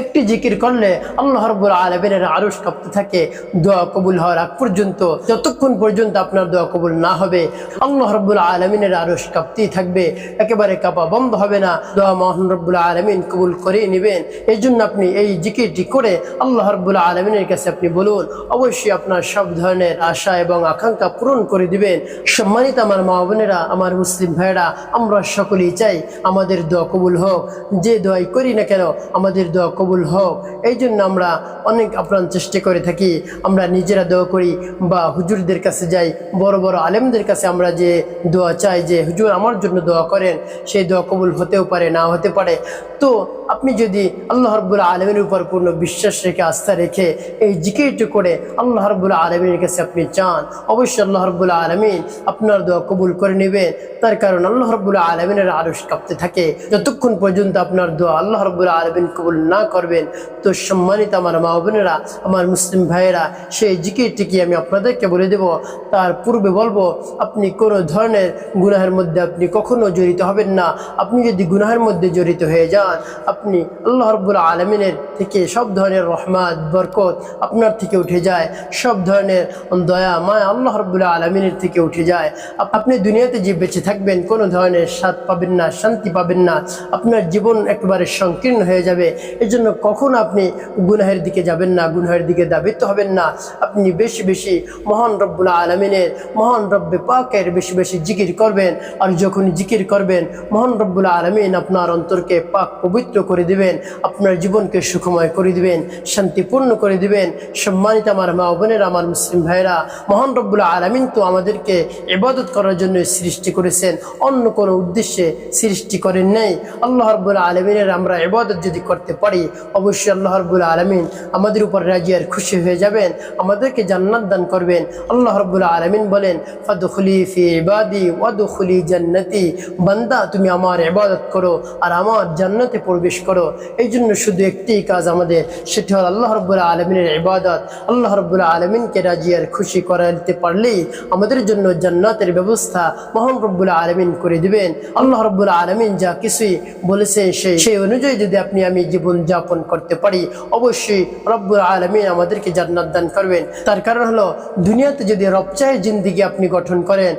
একটি জিকির করলে আল্লাহ রব্বুল আলমিনের আরস কাঁপতে থাকে, দোয়া কবুল হওয়ার আগ পর্যন্ত, যতক্ষণ পর্যন্ত আপনার দোয়া কবুল না হবে, আল্লাহ রব্বুল আলমিনের আরস কাঁপতেই থাকবে, একেবারে কাঁপা বন্ধ হবে না, দোয়া মোহন রব্বুল আলমিন কবুল করে নেবেন। এই জন্য আপনি এই জিকিরটি করে আল্লাহ রব্বুল আলমিনের কাছে আপনি বলুন, অবশ্যই আপনার সব ধরনের আশা এবং আকাঙ্ক্ষা পূরণ করে দিবেন। সম্মানিত আমার মা বোনেরা, আমার মুসলিম ভাইয়েরা, আমরা সকলেই চাই আমাদের দোয়া কবুল হোক। যে দোয়াই করি না কেন, আমাদের দোয়া কবুল হোক। এই জন্য আমরা অনেক আপ্রাণ চেষ্টা করে থাকি। আমরা নিজেরা দোয়া করি বা হুজুরদের কাছে যাই। বড় বড় আলেমদের কাছে আমরা যে দোয়া চাই যে, হুজুর আমার জন্য দোয়া করেন। সেই দোয়া কবুল হতেও পারে, না হতে পারে। তো আপনি যদি আল্লাহ রব্বুল আলমের উপর পূর্ণ বিশ্বাস রেখে, আস্থা রেখে এই জিকিরটি করে আল্লাহ রব্বুল আলমীর কাছে আপনি চান, অবশ্যই আল্লাহ রব্বুল আলমিন আপনার দোয়া কবুল করে নেবেন। তার কারণ আল্লাহ রব্বুল আলমিনের আরস কাঁপতে থাকে। যতক্ষণ পর্যন্ত আপনার দোয়া আল্লাহ রব্বুল আলমিন কবুল না করবেন, তো সম্মানিত আমার মা বোনেরা, আমার মুসলিম ভাইয়েরা, সেই জিকিরটিকে আমি আপনাদেরকে বলে দেব। তার পূর্বে বলব, আপনি কোনো ধরনের গুনাহের মধ্যে আপনি কখনো জড়িত হবেন না। আপনি যদি গুনাহের মধ্যে জড়িত হয়ে যান, আপনি আল্লাহ রব্বুল আলমিনের থেকে সব ধরনের রহমাত, বরকত আপনার থেকে উঠে যায়। সব ধরনের দয়া, মায়া আল্লাহ রব্বুল্লাহ আলমিনের থেকে উঠে যায়। আপনি দুনিয়াতে যে বেঁচে থাকবেন, কোনো ধরনের স্বাদ পাবেন না, শান্তি পাবেন না, আপনার জীবন একেবারে সংকীর্ণ হয়ে যাবে। এই জন্য কখনো আপনি গুনাহের দিকে যাবেন না, গুনাহের দিকে দাবিত হবেন না। আপনি বেশি বেশি মহান রব্বুল আলমিনের, মহান রব্বে পাকের বেশি বেশি জিকির করবেন আর যখন জিকির করবেন, মহান রব্বুল আলমিন আপনার অন্তরকে পাক পবিত্র করে দিবেন, আপনার জীবনকে সুখময় করে দিবেন, শান্তিপূর্ণ করে দিবেন। সম্মানিত আমার মা বোনের, আমার মুসলিম ভাইরা মহান রব্বুল আলমিন তো আমাদেরকে ইবাদত করার জন্য সৃষ্টি করেছেন। অন্য কোনো উদ্দেশ্যে সৃষ্টি করেন নাই। আল্লাহ রব্বুল আলমিনের আমরা ইবাদত যদি করতে পারি, অবশ্যই আল্লাহ রব্বুল আলমিন আমাদের উপর রাজি আর খুশি হয়ে যাবেন, আমাদেরকে জান্নাত দান করবেন। আল্লাহ রব্বুল আলমিন বলেন, ফাদুখলি ফি ইবাদি ওয়াদুখলি জান্নাতি। বান্দা, তুমি আমার ইবাদত করো আর আমার জান্নাতে প্রবেশ করো। এই জন্য শুধু একটি কাজ আমাদের, সেটি হল আল্লাহ রব্বুল আলমিনের ইবাদত। আল্লাহ রব্বুল আলমিনকে রাজি আর খুশি করাতে পারলেই আমাদের জন্য জান্নাতের ব্যবস্থা মহান রব্বুল আলমিন করে দিবেন। আল্লাহ রব্বুল আলমিন যা কিছুই বলেছেন সেই সেই অনুযায়ী যদি আপনি আমি জীবন যাপন করতে পারি, অবশ্যই রব্বুল আলমিন আমাদেরকে জান্নাত দান করবেন। তার কারণ হলো, দুনিয়াতে যদি রবচায় জিন্দিগি আপনি গঠন করেন,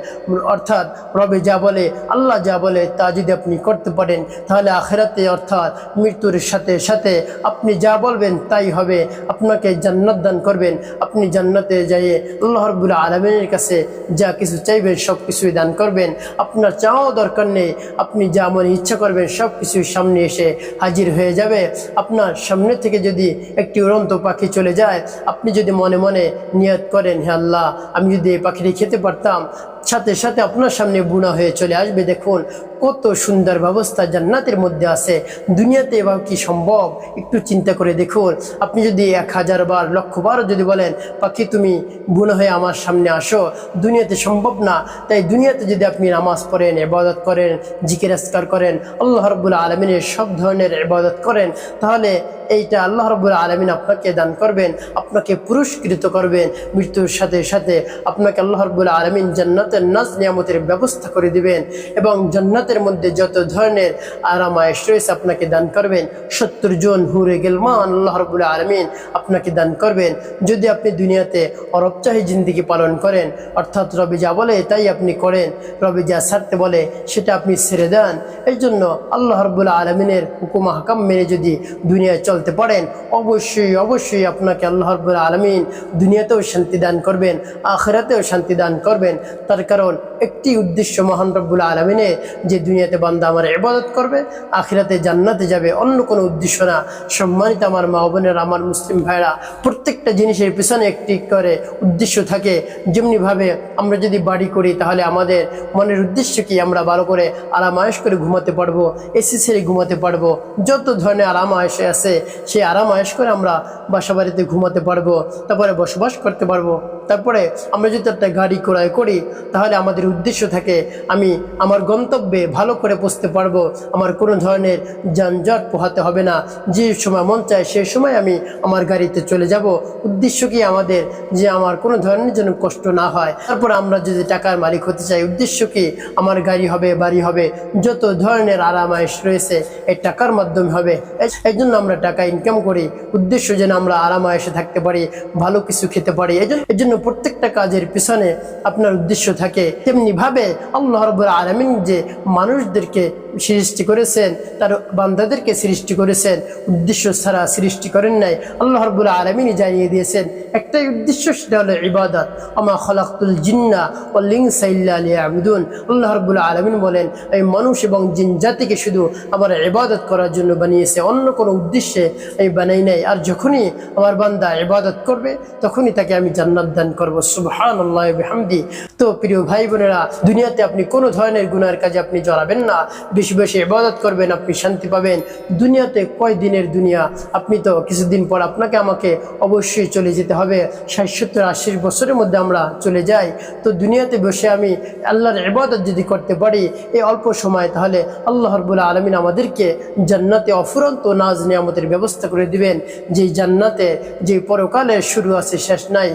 অর্থাৎ রবে যা বলে, আল্লাহ যা বলে, তা যদি আপনি করতে পারেন, তাহলে আখেরাতে অর্থাৎ মৃত্যুর সাথে সাথে আপনি যা বলবেন তাই হবে। আপনাকে জান্নাত দান করবেন। আপনি জান্নাতে যাইয়ে আল্লাহ রব্বুল আলমিনের কাছে যা কিছু চাইবেন সব কিছুই দান করবেন। আপনার চাওয়াও দরকার নেই। আপনি যা মনে ইচ্ছা করবেন সব কিছুই সামনে এসে হাজির হয়ে যাবে। আপনার সামনে থেকে যদি একটি উড়ন্ত পাখি চলে যায়, আপনি যদি মনে মনে নিয়ত করেন, হে আল্লাহ, আমি যদি এই পাখিটি খেতে পারতাম সাথে সাথে আপনার সামনে বুনা হয়ে চলে আসবে। দেখুন, কত সুন্দর ব্যবস্থা জান্নাতের মধ্যে আছে। দুনিয়াতে এবার কি সম্ভব? একটু চিন্তা করে দেখুন। আপনি যদি এক হাজার বার, লক্ষ বার যদি বলেন, পাখি, তুমি বুনা হয়ে আমার সামনে আসো। দুনিয়াতে সম্ভব না। তাই দুনিয়াতে যদি আপনি নামাজ পড়েন এবাদত করেন, জিকির আসকার করেন, আল্লাহ রব্বুল আলমিনের সব ধরনের এবাদত করেন, তাহলে এইটা আল্লাহ রব্বুল আলমিন আপনাকে দান করবেন, আপনাকে পুরস্কৃত করবেন, মৃত্যুর সাথে সাথে আপনাকে আল্লাহ রব্বুল আলমিন জান্নাতের নাজ নিয়ামতের ব্যবস্থা করে দিবেন এবং জান্নাতের মধ্যে যত ধরনের আরাম আয়েশ রয়েছে আপনাকে দান করবেন। সত্তর জন হুরে গেলমান আল্লাহ রব্বুল আলমিন আপনাকে দান করবেন। যদি আপনি দুনিয়াতে অরবচাহী জিন্দিগি পালন করেন, অর্থাৎ রবি যা বলে তাই আপনি করেন, রবি যা ছাড়তে বলে সেটা আপনি ছেড়ে দেন এই জন্য আল্লাহ রব্বুল আলমিনের হুকুম হাকাম মেনে যদি দুনিয়ায় চলতে পারেন। অবশ্যই অবশ্যই আপনাকে আল্লাহ রব্বুল আলমিন দুনিয়াতেও শান্তি দান করবেন, আখেরাতেও শান্তি দান করবেন। তার কারণ, একটি উদ্দেশ্য মহান রব্বুল আলমিনে যে দুনিয়াতে বান্দা আমার ইবাদত করবে, আখিরাতে জান্নাতে যাবে, অন্য কোনো উদ্দেশ্য না। সম্মানিত আমার মা বোনের, আমার মুসলিম ভাইরা প্রত্যেকটা জিনিসের পিছনে একটি করে উদ্দেশ্য থাকে। যেমনিভাবে আমরা যদি বাড়ি করি, তাহলে আমাদের মনের উদ্দেশ্য কি? আমরা ভালো করে আরাম আয়েশ করে ঘুমাতে পারব এসি ছেড়ে ঘুমাতে পারব। যত ধরনের আরাম আয়েসে আছে সেই আরাম আয়স করে আমরা বাসাবাড়িতে ঘুমাতে পারব তারপরে বসবাস করতে পারব। তারপরে আমরা যদি একটা গাড়ি ক্রয় করি, তাহলে আমাদের উদ্দেশ্য থাকে, আমি আমার গন্তব্যে ভালো করে পৌঁছতে পারব, আমার কোনো ধরনের যানজট পোহাতে হবে না, যে সময় মন চায় সেই সময় আমি আমার গাড়িতে চলে যাব। উদ্দেশ্য কি আমাদের? যে আমার কোনো ধরনের যেন কষ্ট না হয়। তারপর আমরা যদি টাকার মালিক হতে চাই, উদ্দেশ্য কি? আমার গাড়ি হবে, বাড়ি হবে, যত ধরনের আরামায়েশ রয়েছে এই টাকার মাধ্যমে হবে। এই- জন্য আমরা টাকা ইনকাম করি। উদ্দেশ্য যেন আমরা আরামায়েশে থাকতে পারি, ভালো কিছু খেতে পারি। এই জন্য প্রত্যেকটা কাজের পিছনে আপনার উদ্দেশ্য থাকে। তেমনি ভাবে আল্লাহ রবুল আলমিন যে মানুষদেরকে সৃষ্টি করেছেন, তার বান্দাদেরকে সৃষ্টি করেছেন, উদ্দেশ্য ছাড়া সৃষ্টি করেন নাই, আল্লাহ রবুল আলমিনই জানিয়ে দিয়েছেন, একটাই উদ্দেশ্য সেটা হলো ইবাদত। আমা খলাকুল জিন্না ও লিং সাইল্লা আলী আবুদুন আল্লাহ রবুল আলমিন বলেন, এই মানুষ এবং জিন জাতিকে শুধু আমার ইবাদত করার জন্য বানিয়েছে, অন্য কোনো উদ্দেশ্যে এই বানাই নাই। আর যখনই আমার বান্দা ইবাদত করবে, তখনই তাকে আমি জান্নাত দান করব। সুবহান আল্লাহ হামদি তো প্রিয় ভাই বোনেরা, দুনিয়াতে আপনি কোনো ধরনের গুনার কাজে আপনি জড়াবেন না। বেশি বেশি ইবাদত করবেন, আপনি শান্তি পাবেন। দুনিয়াতে কয় দিনের দুনিয়া? আপনি তো কিছুদিন পর আপনাকে, আমাকে অবশ্যই চলে যেতে হবে। ষাট, সত্তর আশি বছরের মধ্যে আমরা চলে যাই। তো দুনিয়াতে বসে আমি আল্লাহর ইবাদত যদি করতে পারি, এই অল্প সময় তাহলে আল্লাহ রবুল্লা আলমিন আমাদেরকে জান্নাতে অফুরন্ত নাজ নিয়ামতের ব্যবস্থা করে দিবেন। যে জান্নাতে যে পরকালের শুরু আছে, শেষ নাই।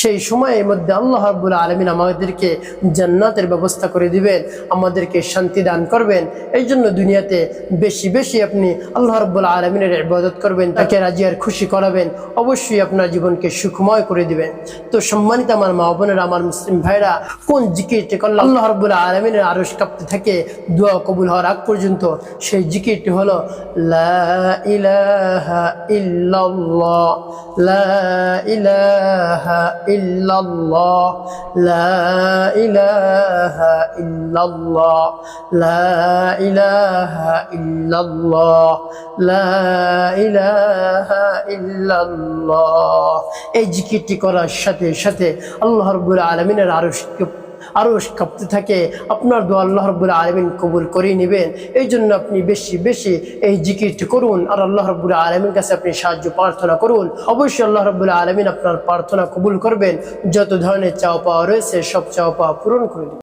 সেই সময়ের মধ্যে আল্লাহ রাব্বুল আলমিন আমাদেরকে জান্নাতের ব্যবস্থা করে দিবেন, আমাদেরকে শান্তি দান করবেন। এই জন্য দুনিয়াতে বেশি বেশি আপনি আল্লাহ রাব্বুল আলমিনের ইবাদত করবেন, তাকে রাজি আর খুশি করাবেন, অবশ্যই আপনার জীবনকে সুখময় করে দিবেন। তো সম্মানিত আমার মা বোনেরা, আমার মুসলিম ভাইরা, কোন জিকিরটি করলে আল্লাহ রাব্বুল আলমিনের আরশ কাঁপতে থাকে, দোয়া কবুল হওয়ার আগ পর্যন্ত সেই জিকিরটি হলো, লা ইলাহা ইল্লাল্লাহ, লা ইলাহা ইল্লাল্লাহ, লা ইলাহা ইল্লাল্লাহ, লা ইলাহা ইল্লাল্লাহ, লা ইলাহা ইল্লাল্লাহ। এই জিকিরটি করার সাথে সাথে আল্লাহ রাব্বুল আলামিনের আরশকে আরও কাঁপতে থাকে, আপনার দোয়া আল্লাহ রব্বুল আলমিন কবুল করে নেবেন। এই জন্য আপনি বেশি বেশি এই জিকিরটি করুন আর আল্লাহ রব্বুল আলমীর কাছে আপনি সাহায্য, প্রার্থনা করুন। অবশ্যই আল্লাহ রব্বুল আলমিন আপনার প্রার্থনা কবুল করবেন। যত ধরনের চাওয়া পাওয়া রয়েছে, সব চাওয়া পাওয়া পূরণ করে